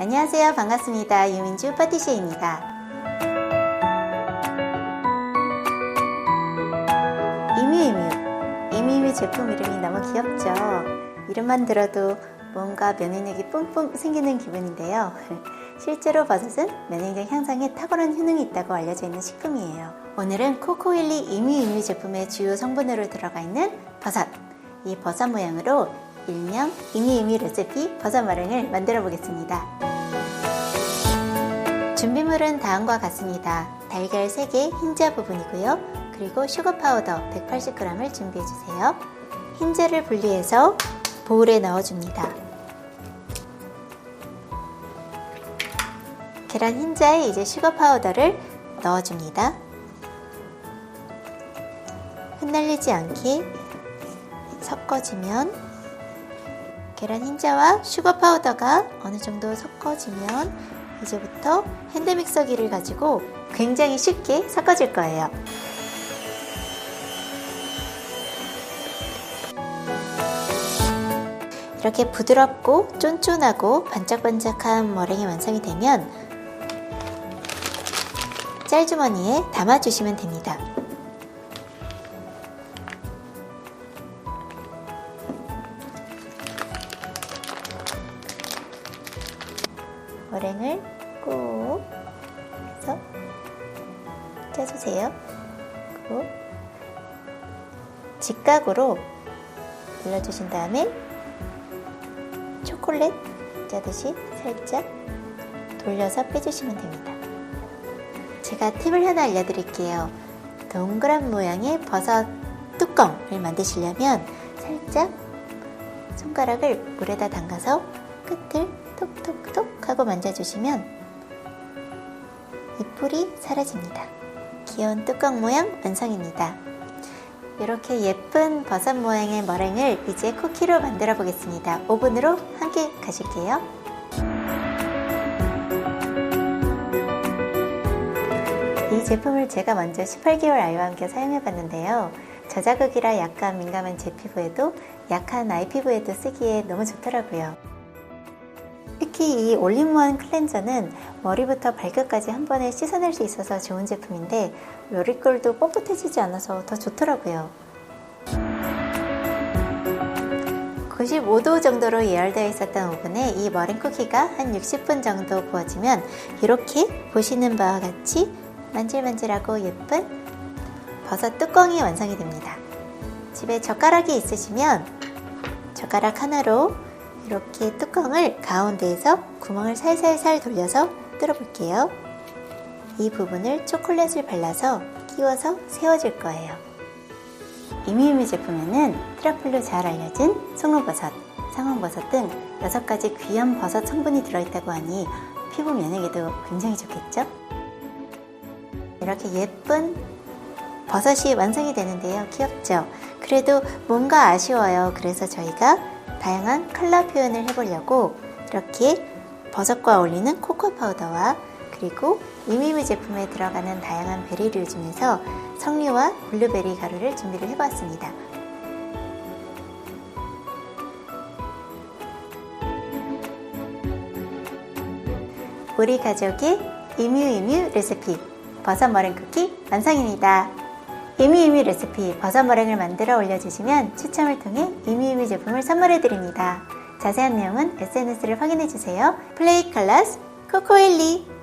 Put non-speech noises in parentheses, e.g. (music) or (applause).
안녕하세요. 반갑습니다. 유민주 파티시에입니다. 이뮤이뮤. 이뮤이뮤 제품 이름이 너무 귀엽죠? 이름만 들어도 뭔가 면역력이 뿜뿜 생기는 기분인데요. (laughs) 실제로 버섯은 면역력 향상에 탁월한 효능이 있다고 알려져 있는 식품이에요. 오늘은 코코일리 이뮤이뮤 제품의 주요 성분으로 들어가 있는 버섯. 이 버섯 모양으로 일명 이뮤이뮤 레시피 버섯 머랭을 만들어 보겠습니다. 준비물은 다음과 같습니다. 달걀 3개 흰자 부분이고요. 그리고 슈거 파우더 180g을 준비해 주세요. 흰자를 분리해서 보울에 넣어줍니다. 계란 흰자에 이제 슈거 파우더를 넣어줍니다. 흩날리지 않게 섞어주면 계란 흰자와 슈거 파우더가 어느 정도 섞어지면 이제부터 핸드믹서기를 가지고 굉장히 쉽게 섞어줄 거예요. 이렇게 부드럽고 쫀쫀하고 반짝반짝한 머랭이 완성이 되면 짤주머니에 담아주시면 됩니다. 머랭을 꼭 해서 짜주세요. 그리고 직각으로 눌러주신 다음에 초콜릿 짜듯이 살짝 돌려서 빼주시면 됩니다. 제가 팁을 하나 알려드릴게요. 동그란 모양의 버섯 뚜껑을 만드시려면 살짝 손가락을 물에다 담가서 끝을 톡톡톡 하고 만져주시면 이 뿔이 사라집니다. 귀여운 뚜껑 모양 완성입니다. 이렇게 예쁜 버섯 모양의 머랭을 이제 쿠키로 만들어 보겠습니다. 오븐으로 함께 가실게요. 이 제품을 제가 먼저 18개월 아이와 함께 사용해 봤는데요. 저자극이라 약간 민감한 제 피부에도 약한 아이 피부에도 쓰기에 너무 좋더라고요. 특히 이 올인원 클렌저는 머리부터 발끝까지 한 번에 씻어낼 수 있어서 좋은 제품인데 머리꼴도 뻣뻣해지지 않아서 더 좋더라고요. 95도 정도로 예열되어 있었던 오븐에 이 머랭 쿠키가 한 60분 정도 구워지면 이렇게 보시는 바와 같이 만질만질하고 예쁜 버섯 뚜껑이 완성이 됩니다. 집에 젓가락이 있으시면 젓가락 하나로 이렇게 뚜껑을 가운데에서 구멍을 살살살 돌려서 뚫어볼게요. 이 부분을 초콜릿을 발라서 끼워서 세워줄 거예요. 이미이미 제품에는 트러플로 잘 알려진 송로버섯, 상황버섯 등 6가지 귀한 버섯 성분이 들어있다고 하니 피부 면역에도 굉장히 좋겠죠? 이렇게 예쁜 버섯이 완성이 되는데요. 귀엽죠? 그래도 뭔가 아쉬워요. 그래서 저희가 다양한 컬러 표현을 해보려고 이렇게 버섯과 어울리는 코코 파우더와 그리고 이미미 제품에 들어가는 다양한 베리류 중에서 석류와 블루베리 가루를 준비를 해보았습니다. 우리 가족의 이뮤이뮤 레시피 버섯 머랭 쿠키 완성입니다. 이미이미 레시피 버섯 머랭을 만들어 올려주시면 추첨을 통해 이미이미 제품을 선물해드립니다. 자세한 내용은 SNS를 확인해주세요. 플레이 칼라스 코코일리